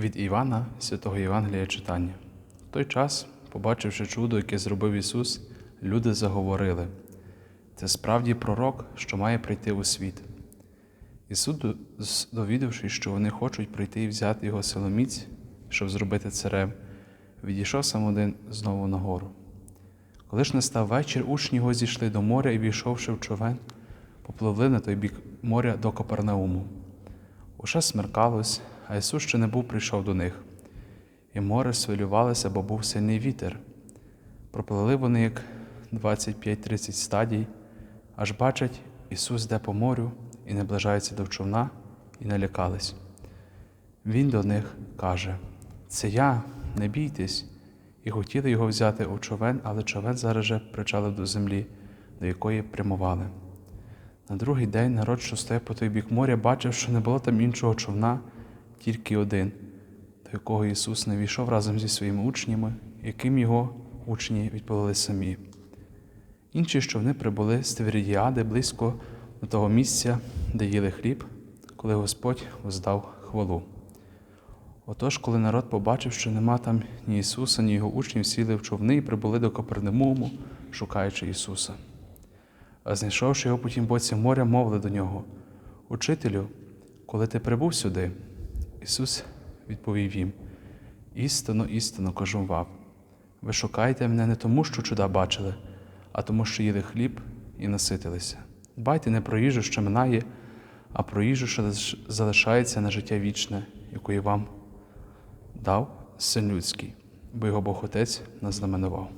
Від Івана, святого Євангелія читання. В той час, побачивши чудо, яке зробив Ісус, люди заговорили. Це справді пророк, що має прийти у світ. Ісус, до- довідавшись, що вони хочуть прийти і взяти його силоміць, щоб зробити царем, відійшов сам один знову на гору. Коли ж настав вечір, учні його зійшли до моря і, війшовши в човен, попливли на той бік моря до Капернауму. Уже смеркалось, а Ісус ще не був прийшов до них. І море свилювалося, бо був сильний вітер. Пропливли вони як 25-30 стадій, аж бачать, Ісус йде по морю і наближається до човна, і налякались. Він до них каже: Це я, не бійтесь, і хотіли його взяти у човен, але човен зараз же причалив до землі, до якої прямували. На другий день народ, що стояв по той бік моря, бачив, що не було там іншого човна, тільки один, до якого Ісус не війшов разом зі своїми учнями, яким його учні відповіли самі. Інші човни прибули з Тиверідіади близько до того місця, де їли хліб, коли Господь воздав хвалу. Отож, коли народ побачив, що нема там ні Ісуса, ні його учнів, сіли в човни і прибули до Капернамуму, шукаючи Ісуса. А знайшовши його потім боці моря, мовили до нього: Учителю, коли ти прибув сюди, Ісус відповів їм: Істинно, істинно кажу вам, ви шукаєте мене не тому, що чуда бачили, а тому, що їли хліб і наситилися. Дбайте не про їжу, що минає, а про їжу, що залишається на життя вічне, якої вам дав син людський, бо його Бог Отець нас знаменував.